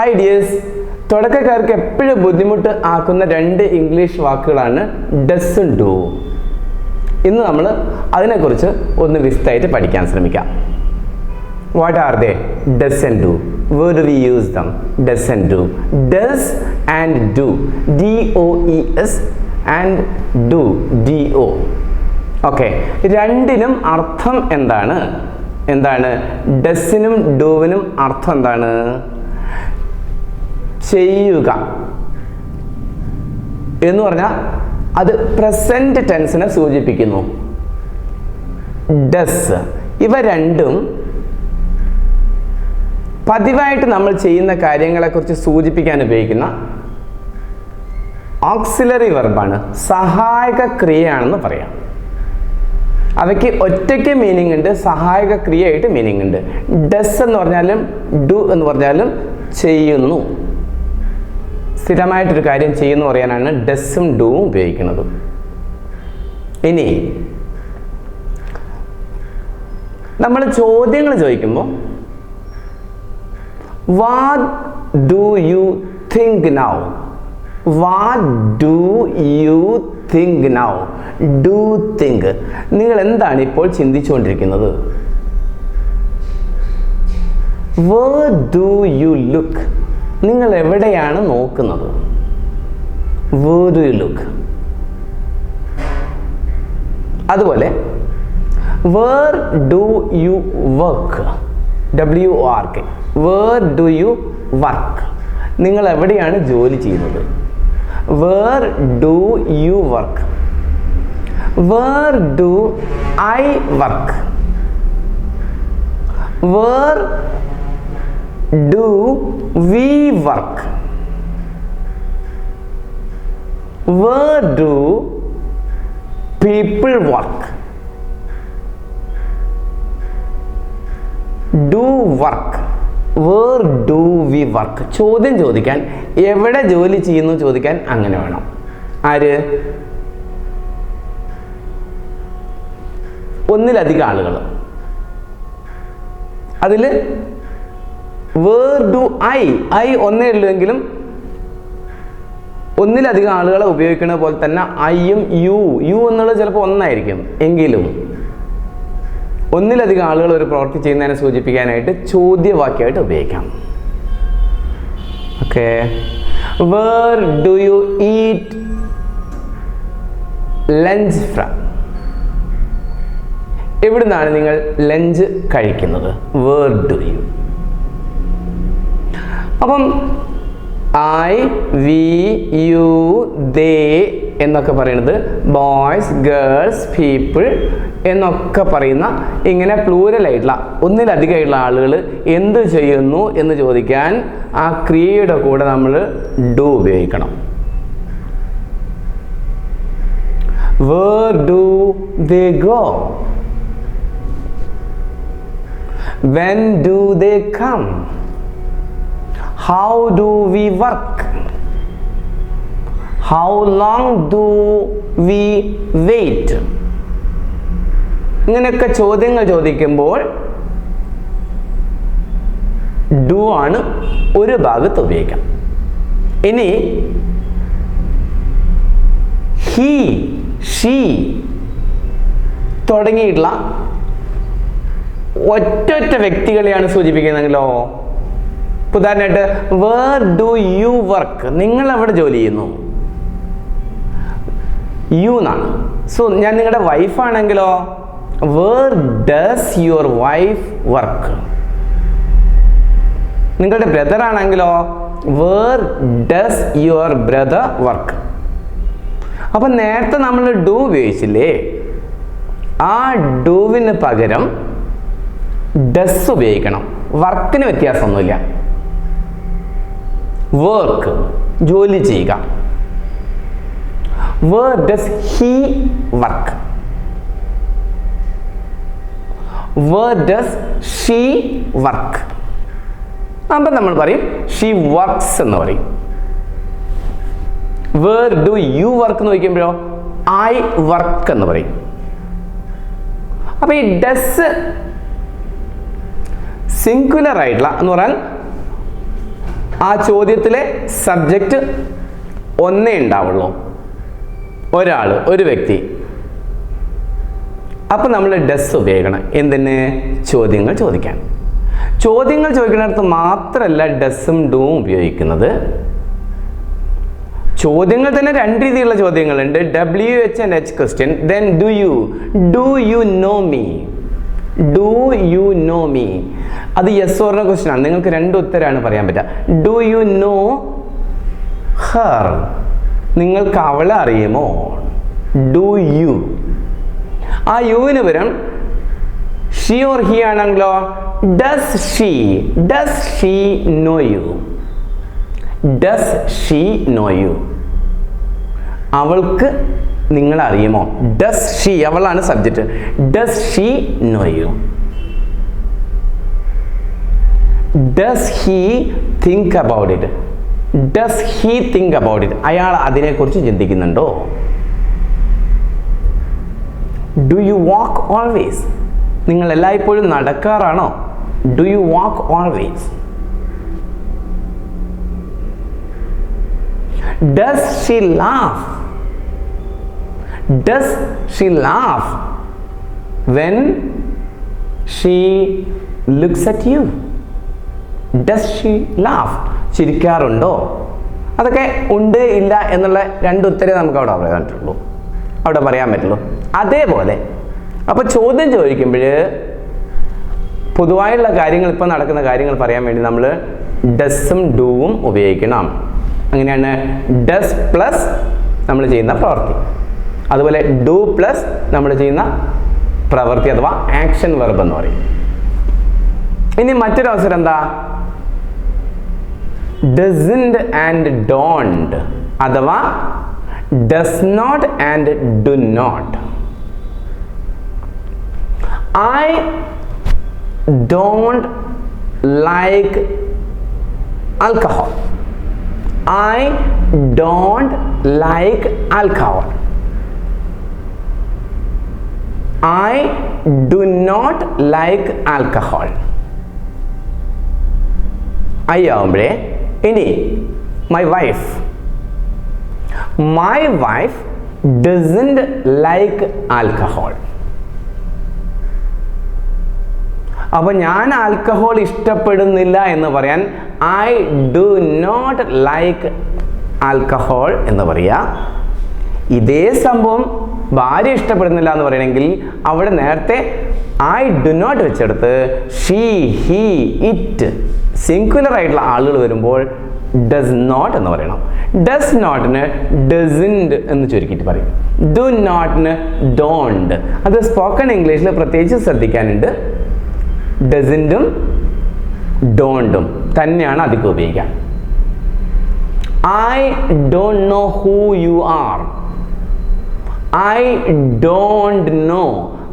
Hi dears തുടക്കക്കാർക്ക് എപ്പോഴും ബുദ്ധിമുട്ട് ആക്കുന്ന രണ്ട് ഇംഗ്ലീഷ് വാക്കുകളാണ് ഡസും ഡു ഇന്ന് നമ്മൾ അതിനെക്കുറിച്ച് ഒന്ന് വിശദമായിട്ട് പഠിക്കാൻ ശ്രമിക്കാം. What are they does and do where do we use them does and do does and do D O E S and do D O okay രണ്ടിനും അർത്ഥം എന്താണ്? എന്താണ്? ഡസിനും ഡൂവിനും അർത്ഥം എന്താണ്? ചെയ്യുക. എന്ന് പറഞ്ഞാൽ അത് പ്രസന്റ് ടെൻസിനെ സൂചിപ്പിക്കുന്നു. ഡസ് ഇവ രണ്ടും പതിവായിട്ട് നമ്മൾ ചെയ്യുന്ന കാര്യങ്ങളെക്കുറിച്ച് സൂചിപ്പിക്കാൻ ഉപയോഗിക്കുന്ന ഓക്സിലറി വെർബാണ് സഹായക ക്രിയയാണെന്ന് പറയാം. അവയ്ക്ക് ഒറ്റയ്ക്ക് മീനിങ് ഉണ്ട് സഹായക ക്രിയയായിട്ട് മീനിങ് ഉണ്ട്. ഡസ് എന്ന് പറഞ്ഞാലും ഡു എന്ന് പറഞ്ഞാലും ചെയ്യുന്നു. സ്ഥിരമായിട്ടൊരു കാര്യം ചെയ്യുന്നു പറയാനാണ് ഡസ്സും ഡൂവും ഉപയോഗിക്കുന്നത്. ഇനി നമ്മൾ ചോദ്യങ്ങൾ ചോദിക്കുമ്പോൾ what do you think now what do you think now do think നിങ്ങൾ എന്താണ് ഇപ്പോൾ ചിന്തിച്ചുകൊണ്ടിരിക്കുന്നത്? വേർ ഡു യു ലുക്ക് നിങ്ങൾ എവിടെയാണ് നോക്കുന്നത്? ലുക്ക് അതുപോലെ where do you work W R K where do you work നിങ്ങൾ എവിടെയാണ് ജോലി ചെയ്യുന്നത്? Where do you work where do I work where do we work where do people work do work where do we work ചോദ്യം ചോദിക്കാൻ എവിടെ ജോലി ചെയ്യുന്നു ചോദിക്കാൻ അങ്ങനെ വേണം. ആര്? ഒന്നിലധികം ആളുകൾ അതിൽ വേർ ഡു ഐ ഐ ഒന്നേ ഉള്ളുവെങ്കിലും ഒന്നിലധികം ആളുകളെ ഉപയോഗിക്കുന്ന പോലെ തന്നെ ഐയും യു യു എന്നുള്ളത് ചിലപ്പോൾ ഒന്നായിരിക്കും. എങ്കിലും ഒന്നിലധികം ആളുകൾ ഒരു പ്രവൃത്തി ചെയ്യുന്നതിനെ സൂചിപ്പിക്കാനായിട്ട് ചോദ്യവാക്യമായിട്ട് ഉപയോഗിക്കാം. Okay where do you eat lunch from എവിടുന്നാണ് നിങ്ങൾ ലഞ്ച് കഴിക്കുന്നത്? വേർ ഡു യു അപ്പം ഐ വി യു ദേ എന്നൊക്കെ പറയുന്നത് ബോയ്സ് ഗേൾസ് പീപ്പിൾ എന്നൊക്കെ പറയുന്ന ഇങ്ങനെ പ്ലൂരലായിട്ടുള്ള ഒന്നിലധികമായിട്ടുള്ള ആളുകൾ എന്ത് ചെയ്യുന്നു എന്ന് ചോദിക്കാൻ ആ ക്രിയയുടെ കൂടെ നമ്മൾ ഡു ഉപയോഗിക്കണം. Where do they go when do they come how do we work? How long do we wait? ഇങ്ങനെയൊക്കെ ചോദ്യങ്ങൾ ചോദിക്കുമ്പോൾ ഡു ആണ് ഒരു ഭാഗത്ത് ഉപയോഗിക്കാം. ഇനി ഹി ഷീ തുടങ്ങിയിട്ടുള്ള ഒറ്റൊറ്റ വ്യക്തികളെയാണ് സൂചിപ്പിക്കുന്നതെങ്കിലോ? ഉദാഹരണമായിട്ട് വേർ ഡു യു വർക്ക് നിങ്ങൾ എവിടെ ജോലി ചെയ്യുന്നു. യു എന്നാണ്. സോ ഞാൻ നിങ്ങളുടെ വൈഫാണെങ്കിലോ where does your wife work നിങ്ങളുടെ ബ്രദർ ആണെങ്കിലോ where does your brother work അപ്പൊ നേരത്തെ നമ്മൾ ഡു ഉപയോഗിച്ചില്ലേ? ആ ഡൂവിന് പകരം ഡസ് ഉപയോഗിക്കണം. വർക്കിന് വ്യത്യാസമൊന്നുമില്ല. വർക്ക് ജോലി ചെയ്യുക. Where does he work where does she work അപ്പം നമ്മൾ പറയും ഷീ വർക്ക്സ് എന്ന് പറയും. വേർ ഡു യു വർക്ക് എന്ന് ചോദിക്കുമ്പോഴോ ഐ വർക്ക് എന്ന് പറയും. അപ്പൊ ഈ ഡസ് സിംഗുലർ ആയിട്ടുള്ള എന്ന് പറഞ്ഞാൽ ആ ചോദ്യത്തിലെ സബ്ജക്റ്റ് ഒന്നേ ഉണ്ടാവുള്ളൂ. ഒരാൾ ഒരു വ്യക്തി. അപ്പം നമ്മൾ ഡസ് ഉപയോഗിക്കണം. എന്തിന്? ചോദ്യങ്ങൾ ചോദിക്കാൻ. ചോദ്യങ്ങൾ ചോദിക്കുന്നിടത്ത് മാത്രമല്ല ഡസ്സും ഡൂവും ഉപയോഗിക്കുന്നത്. ചോദ്യങ്ങൾ തന്നെ രണ്ട് രീതിയിലുള്ള ചോദ്യങ്ങളുണ്ട്. W H and H question then do you do you know me do you know me അത് യെസ് ഓർണ ക്വസ്റ്റ്യൻ ആണ്. നിങ്ങൾക്ക് രണ്ട് ഉത്തരമാണ് പറയാൻ പറ്റുക. ഡു യു നോ ഹർ നിങ്ങൾക്ക് അവളെ അറിയുമോ? ഡു യു ആ യുവിന് പകരം ഷീ ഓർ ഹി ആണെങ്കിലോ does she does she know you does she know you അവൾക്ക് നിങ്ങളെ അറിയുമോ ഡസ് ഷീ അവളാണ് subject does she know you does he think about it does he think about it അയാൾ അതിനെക്കുറിച്ച് ചിന്തിക്കുന്നുണ്ടോ? ഡു യു വാക്ക് ഓൾവേസ് നിങ്ങൾ എല്ലായ്പ്പോഴും നടക്കാറാണോ? Do you walk always does she laugh does she laugh when she looks at you does she laugh ചിരിക്കാറുണ്ടോ? അതൊക്കെ ഉണ്ട് ഇല്ല എന്നുള്ള രണ്ട് ഉത്തരേ നമുക്ക് അവിടെ പറയാൻ പറ്റുള്ളൂ അവിടെ പറയാൻ പറ്റുള്ളൂ. അതേപോലെ അപ്പോൾ ചോദ്യം ചോദിക്കുമ്പോൾ പൊതുവായുള്ള കാര്യങ്ങൾ ഇപ്പോൾ നടക്കുന്ന കാര്യങ്ങൾ പറയാൻ വേണ്ടി നമ്മൾ ഡസും ഡൂവും ഉപയോഗിക്കണം. അങ്ങനെയാണ് ഡസ് പ്ലസ് നമ്മൾ ചെയ്യുന്ന പ്രവൃത്തി അതുപോലെ ഡു പ്ലസ് നമ്മൾ ചെയ്യുന്ന പ്രവൃത്തി അഥവാ ആക്ഷൻ വെർബ് എന്ന് പറയും. ഇനി മറ്റൊരു അവസരം എന്താ? ഡസിൻഡ് ആൻഡ് ഡോണ്ട് അഥവാ does not and do not I don't like alcohol I don't like alcohol I do not like alcohol I ആവുമ്പോഴേ ഇനി my wife my wife doesn't like alcohol അപ്പോൾ ഞാൻ ആൽക്കഹോൾ ഇഷ്ടപ്പെടുന്നില്ല എന്ന് പറയാൻ I do not like alcohol എന്ന് പറയുക ഇതേ സംഭവം ഭാര്യ ഇഷ്ടപ്പെടുന്നില്ല എന്ന് പറയണമെങ്കിൽ അവിടെ നേരത്തെ ഐ ഡു നോട്ട് വെച്ചെടുത്ത് ഷീ ഹി ഇറ്റ് സിംഗുലർ ആയിട്ടുള്ള ആളുകൾ വരുമ്പോൾ ഡസ് നോട്ട് എന്ന് പറയണം. ഡസ് നോട്ടിന് ഡസിൻഡ് എന്ന് ചുരുക്കിയിട്ട് പറയും. ഡു നോട്ടിന് ഡോണ്ട് അത് സ്പോക്കൺ ഇംഗ്ലീഷിൽ പ്രത്യേകിച്ച് ശ്രദ്ധിക്കാനുണ്ട്. ഡസിൻഡും ഡോണ്ടും തന്നെയാണ് അധികം ഉപയോഗിക്കുക. I don't know who you are I don't know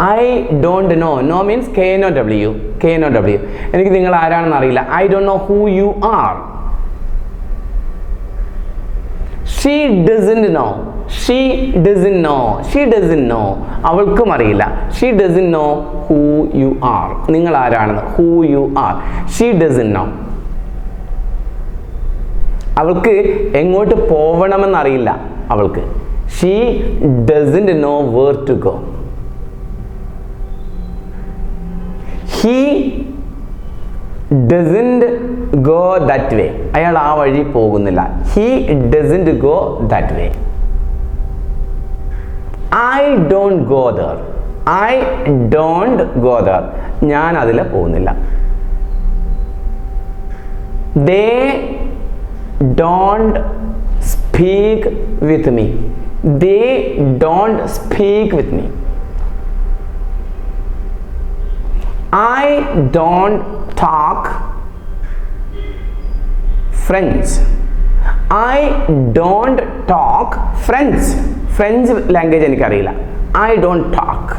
I don't know no means K N O W K N O W എനിക്ക് നിങ്ങൾ ആരാണെന്ന് അറിയില്ല. I don't know who you are she doesn't know she doesn't know she doesn't know അവൾക്കും അറിയില്ല. She doesn't know who you are നിങ്ങൾ ആരാണെന്ന്? Who you are she doesn't know അവൾക്ക് എങ്ങോട്ട് പോവണമെന്നറിയില്ല അവൾക്ക്. She doesn't know where to go he doesn't go that way അയാൾ ആ വഴി പോകുന്നില്ല. He doesn't go that way I don't go there I don't go there ഞാൻ അതിൽ പോകുന്നില്ല. They don't speak with me They don't speak with me I don't talk French. I don't talk French. French language എനിക്കറിയില്ല I don't talk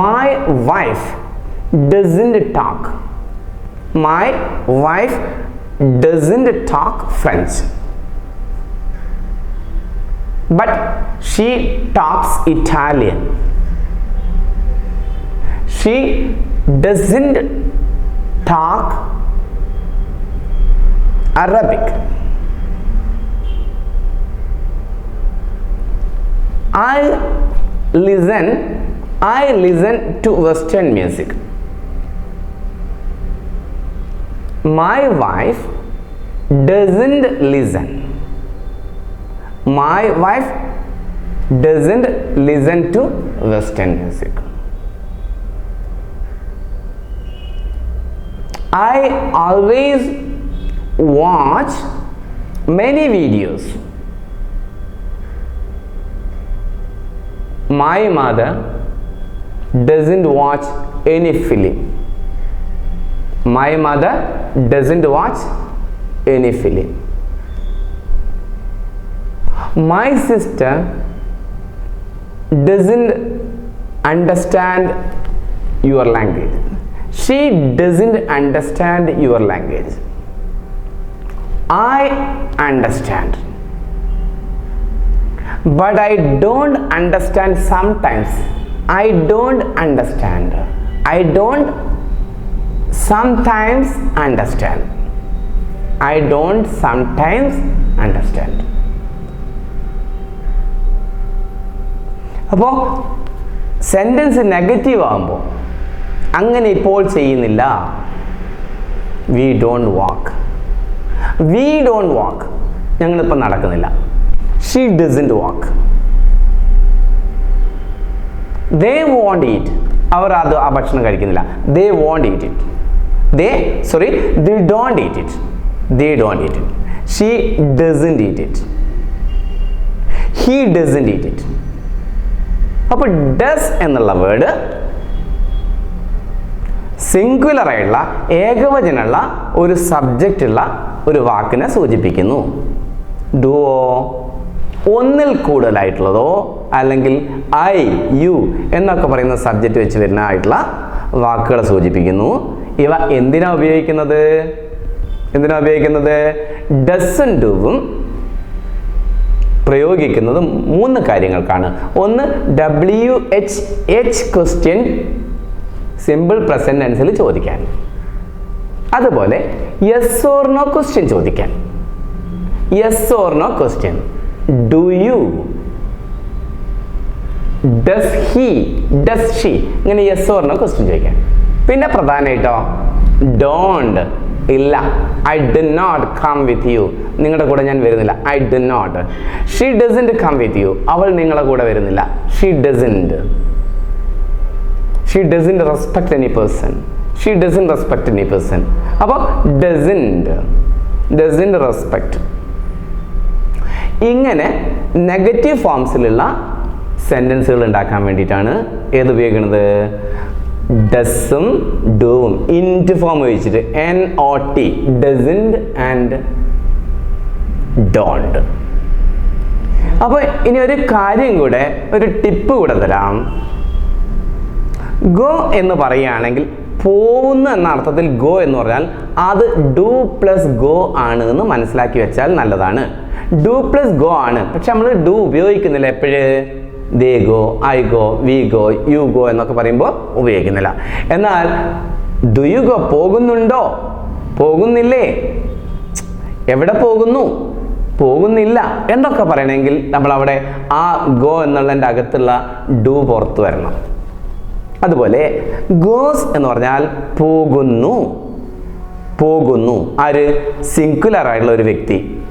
my wife doesn't talk my wife doesn't talk French but she talks Italian. She doesn't talk Arabic. I listen I listen to western music. My wife doesn't listen. My wife doesn't listen to western music. I always watch many videos. My mother doesn't watch any film. My mother doesn't watch any film. My sister doesn't understand your language. She doesn't understand your language. I understand. But I don't understand sometimes. I don't understand. I don't sometimes understand. I don't sometimes understand. അപ്പോൾ sentence negative ആകുമ്പോൾ അങ്ങനെ ഇപ്പോൾ ചെയ്യുന്നില്ല. We don't walk we don't walk ഞങ്ങളിപ്പോൾ നടക്കുന്നില്ല. She doesn't walk they won't eat അവർ അത് ആ ഭക്ഷണം കഴിക്കുന്നില്ല. They won't eat it they sorry they don't eat it they don't eat it she doesn't eat it he doesn't eat it അപ്പോൾ does എന്നുള്ള word singular ആയിട്ടുള്ള ഏകവചനമുള്ള ഒരു subject ഉള്ള ഒരു വാക്കിനെ സൂചിപ്പിക്കുന്നു. ഡുവോ ഒന്നിൽ കൂടുതലായിട്ടുള്ളതോ അല്ലെങ്കിൽ ഐ യു എന്നൊക്കെ പറയുന്ന സബ്ജക്റ്റ് വെച്ച് വരുന്ന ആയിട്ടുള്ള വാക്കുകളെ സൂചിപ്പിക്കുന്നു. ഇവ എന്തിനാ ഉപയോഗിക്കുന്നത്? എന്തിനാ ഉപയോഗിക്കുന്നത്? ഡസൻ ഡുവും പ്രയോഗിക്കുന്നത് മൂന്ന് കാര്യങ്ങൾക്കാണ്. ഒന്ന് W H H question simple present ടെൻസിൽ ചോദിക്കാൻ. അതുപോലെ യെസ് ഓർ നോ ക്വസ്റ്റ്യൻ ചോദിക്കാൻ. Yes or no question do you does he does she ഇങ്ങനെ യെസ് ഓർ നോ ക്വസ്റ്റ്യൻ ചോദിക്കാൻ പിന്നെ പ്രധാനമായിട്ടോ ഡോണ്ട് ഇല്ല. I do not come with you നിങ്ങളുടെ കൂടെ ഞാൻ വരുന്നില്ല. I do not she doesn't come with you അവൾ നിങ്ങളുടെ കൂടെ വരുന്നില്ല. She doesn't she doesn't respect any person she doesn't respect any person അപ്പോൾ ഡസന്റ് ഡസന്റ് റെസ്പെക്ട് ഇങ്ങനെ നെഗറ്റീവ് ഫോംസിലുള്ള സെന്റൻസുകൾ ഉണ്ടാക്കാൻ വേണ്ടിയിട്ടാണ് ഏത് ഉപയോഗിക്കുന്നത്? ഡസും ഡൂവും ഇന്റ് ഫോം ഉപയോഗിച്ചിട്ട് N O T doesn't and don't അപ്പോൾ ഇനി ഒരു കാര്യം കൂടെ ഒരു ടിപ്പ് കൂടെ തരാം. ഗോ എന്ന് പറയുകയാണെങ്കിൽ പോകുന്നു എന്ന അർത്ഥത്തിൽ ഗോ എന്ന് പറഞ്ഞാൽ അത് ഡു പ്ലസ് ഗോ ആണ് എന്ന് മനസ്സിലാക്കി വെച്ചാൽ നല്ലതാണ്. ഡു പ്ലസ് ഗോ ആണ്. പക്ഷെ നമ്മൾ ഡു ഉപയോഗിക്കുന്നില്ല എപ്പോഴ്? They go I go we go you go എന്നൊക്കെ പറയുമ്പോൾ ഉപയോഗിക്കുന്നില്ല. എന്നാൽ ഡു യു ഗോ പോകുന്നുണ്ടോ? പോകുന്നില്ലേ? എവിടെ പോകുന്നു? പോകുന്നില്ല. എന്നൊക്കെ പറയണമെങ്കിൽ നമ്മൾ അവിടെ ആ ഗോ എന്നുള്ളതിന്റെ അകത്തുള്ള ഡു പുറത്തു വരണം. അതുപോലെ ഗോസ് എന്ന് പറഞ്ഞാൽ പോകുന്നു. പോകുന്നു. ആര്? സിംഗുലർ ആയിട്ടുള്ള ഒരു വ്യക്തി.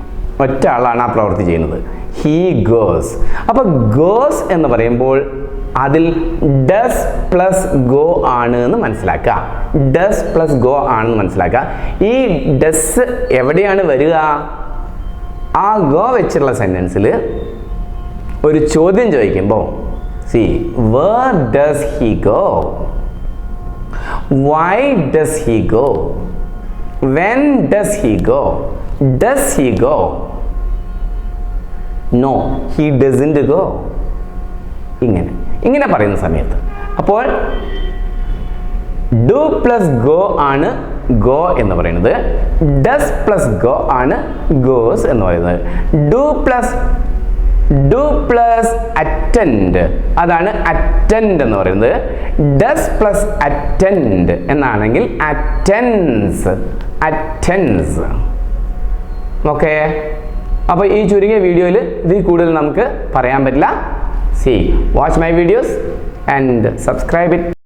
ഒറ്റ ആളാണ് ആ പ്രവൃത്തി ചെയ്യുന്നത്. ഹീ ഗോസ് അപ്പോൾ ഗോസ് എന്ന് പറയുമ്പോൾ അതിൽ ഡസ് പ്ലസ് ഗോ ആണ് എന്ന് മനസ്സിലാക്കുക. ഡസ് പ്ലസ് ഗോ ആണെന്ന് മനസ്സിലാക്കുക. ഈ ഡസ് എവിടെയാണ് വരിക? ആ ഗോ വെച്ചുള്ള സെന്റൻസിൽ ഒരു ചോദ്യം ചോദിക്കുമ്പോൾ see where does he go why does he go when does he go does he go no he doesn't go ഇങ്ങനെ. ഇങ്ങനെ പറയുന്ന സമയത്ത്. അപ്പോൾ ഡു പ്ലസ് ഗോ ആണ് ഗോ എന്ന് പറയുന്നത്. ഡസ് പ്ലസ് ഗോ ആണ് ഗോസ് എന്ന് പറയുന്നത്. Do plus do plus attend അതാണ് അറ്റൻഡ് എന്ന് പറയുന്നത്. ഡസ് പ്ലസ് അറ്റൻഡ് എന്നാണെങ്കിൽ അറ്റൻസ് അറ്റൻസ് ഓക്കെ അപ്പോൾ ഈ ചുരുങ്ങിയ വീഡിയോയിൽ ഇതിൽ കൂടുതൽ നമുക്ക് പറയാൻ പറ്റില്ല. See watch my videos and subscribe it